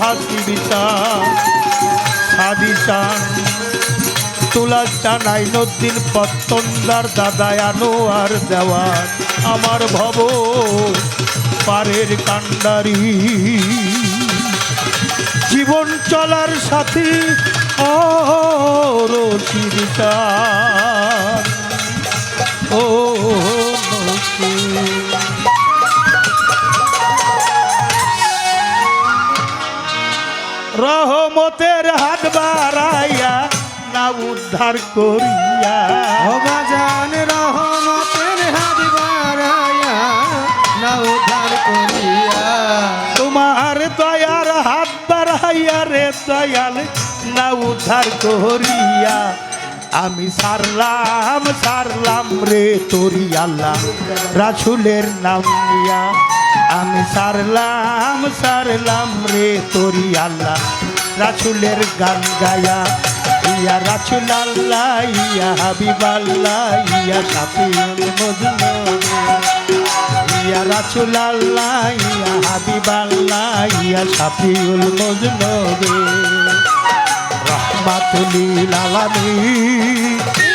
হাসিবিতা হাদিসা তুলা জানাই নদ্দিন পত্তন্দার আনো আর দেওয়ার আমার ভব পারের কাণ্ডারি জীবন চলার সাথে ও ও রহমতের হাত বাড়াইয়া না উদ্ধার করিয়া। অবাজান রহমতের হাত বাড়াইয়া না উদ্ধার করিয়া। তোমার দয়ার হাত বাড়াইয়া রে দয়াল না উদ্ধার করিয়া। আমি সারলাম সারলাম রে তোরি আল্লাহ রাসুলের নাম নিয়া। আমি সারলাম সারলাম রে তোরি আল্লাহ। রাসুলের গান গায়া, ইয়া রাসুল ইয়া হাবিব আল্লাহ ইয়া সাফিউল মজনু ইয়া রাসুল ইয়া হাবিব ইয়া সাফিউল মজনবে রহমাতুলিল আলামিন।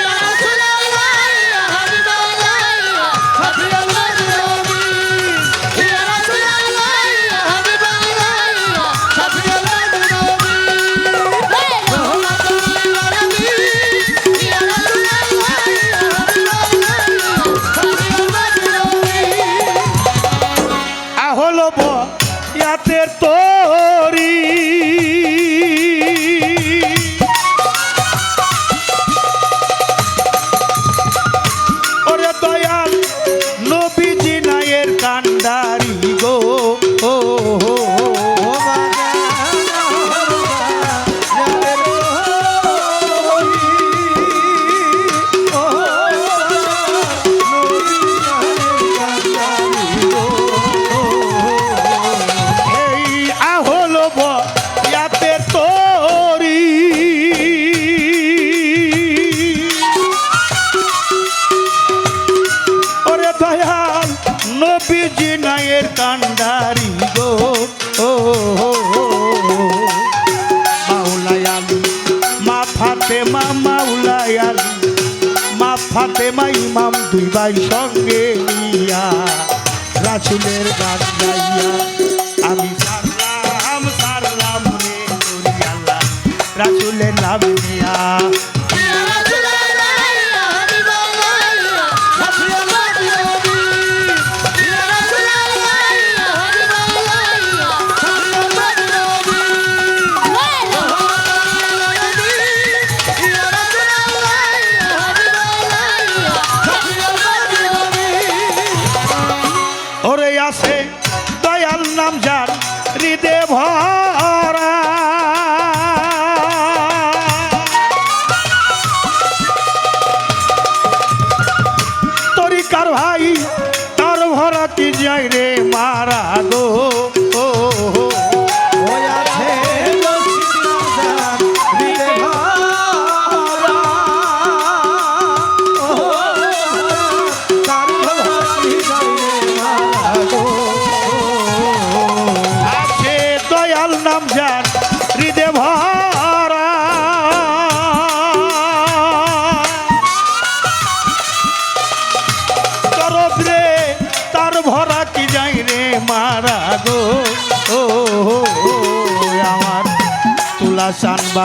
ফাতেমা মাম দুই ভাই সঙ্গে নিয়া রাসুলের গান গাইয়া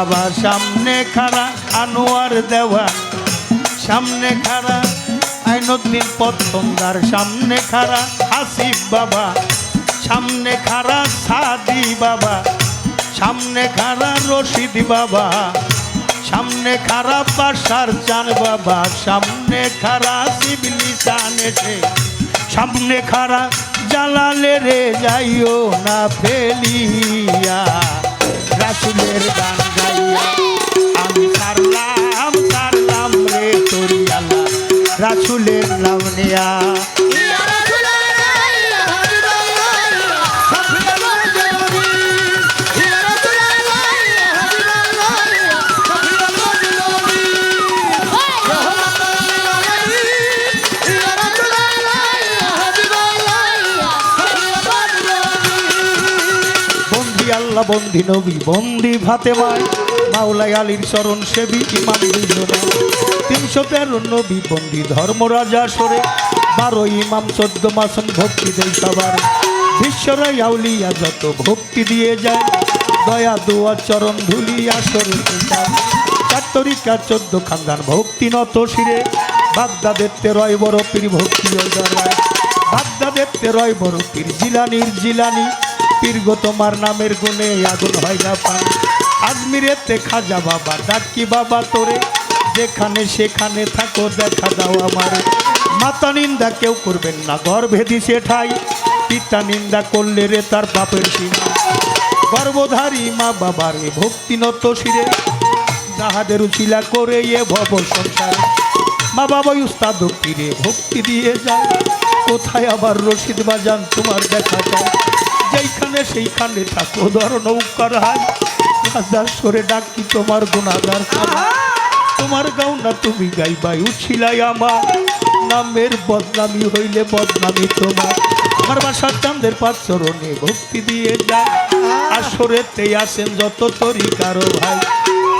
বাবা সামনে খাড়া আনোয়ার দেওয়া, সামনে খাড়া আইনুদ্দিন পত্তমদার সামনে খাড়া আসিফ বাবা, সামনে খাড়া সাদি বাবা, সামনে খাড়া রশিদ বাবা, সামনে খাড়া পাশার চান বাবা, সামনে খাড়া শিবলি চান এসে, সামনে খাড়া জালালে রে যাইও না ফেলিয়া। রাসুলের গান গাইয়া আমি সারলাম সারলাম রে তোরি আল্লাহ রাসুলের নাম নেয়া। বন্দি নবী বন্দি ফাতেমায় মাওলাই আলীর চরণ সেবী দুইজনে তিনশো তেরো নবী বন্দি ধর্মরাজা সরে। বারো ইমাম চোদ্দ মাসন ভক্তি দেয় সবার। বিশ্বরাই আউলিয়া যত ভক্তি দিয়ে যায়। দয়া, দোয়া, চরণ ধুলি আসরে চার চোদ্দ খানদান ভক্তি নত শিরে। বাগদাদেতে রয় বড় পীর ভক্তি ওই দরবারে বাগদাদেতে রয় বড় পীর জিলানির জিলানি। পীর গো, তোমার নামের গুণে আগুন হয় না পানি। আজমিরেতে খাজা বাবা, ডাকি বাবা তোরে? যেখানে সেখানে থাকো, দেখা দাও আমার। মাতা নিন্দা কেউ করবেন না ঘর ভেদি সে ঠাই। পিতা নিন্দা করলে রে তার বাপের সীমা। গর্ভধারী মা বাবারে, ভক্তি নত শিরে। যাহাদের উচিলা করে এ ভব সংসার। মা বাবা উস্তাদ পীরে, ভক্তি দিয়ে যায়। কোথায় আবার রশিদ বাজান, তোমার দেখা যায়। যেইখানে সেইখানে থাকো। ধর নৌকার হাই হাজার সরে ডাকি তোমার গুণাগার তোমার গাও না তুমি গাইবাই উছিলাই আমার। নামের বদনামি হইলে বদনামি তোমার। আমার বাসার চান্দের পাচরণে ভক্তি দিয়ে যায় আসরেতে আসেন যত ভাই।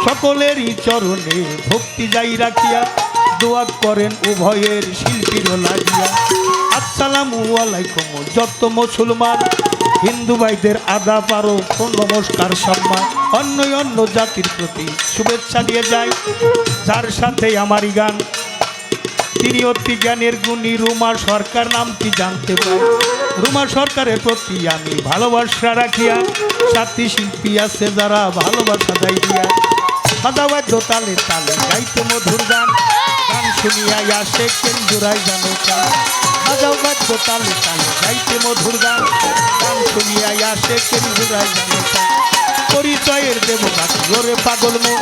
সকলেরই চরণে ভক্তি যাই রাখিয়া দোয়া করেন উভয়ের শিল্পীর লাগিয়া। আসসালামু আলাইকুম যত মুসলমান। হিন্দু ভাইদের আদা, পারো নমস্কার, সম্মান অন্য অন্য জাতির প্রতি শুভেচ্ছা দিয়ে যায়। যার সাথে আমারই গান, তিনি অতি জ্ঞানের গুণী, রুমা সরকার নামটি জানতে পাই রুমা সরকারের প্রতি আমি ভালোবাসা রাখিয়া, সাথী শিল্পী আছে যারা ভালোবাসা দেয় দিয়া। সাদাবাদ্য তালে তালে গাইতে মধুর গান গান শুনিয়া আসে কেন্দ্রাই জানো সাজাও বাদ্য তালে তালে গাইতে পরিচয়ের দেব বাকি পাগল মো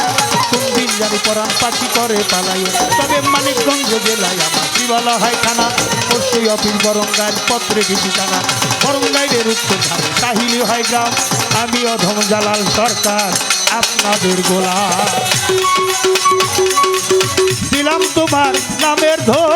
কোন দিন জানি পাখি করে পালাই তবে মানিকগঞ্জ জেলায় আমার কি বলা হয় থানা। অবশ্যই অফিস বরঙ্গাইল পত্রে কিছু জানা বরঙ্গাইলের উত্তর ধারে কাহিনী হয় গ্রাম। আমি অধম জালাল সরকার, আপনাদের গোলা দিলাম তোমার নামের ধ্বনি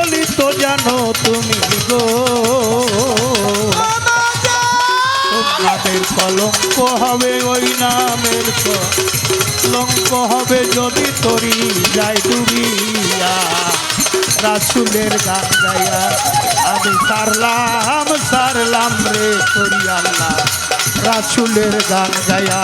সকলই তো জানো তুমি গো। তোমাদের কলঙ্ক হবে ওই নামের কলঙ্ক হবে যদি তরি যায় ডুবিয়া। রাসুলের গান গাইয়া আমি সারলাম সারলাম রে আল্লাহ। রাসুলের গান গায়া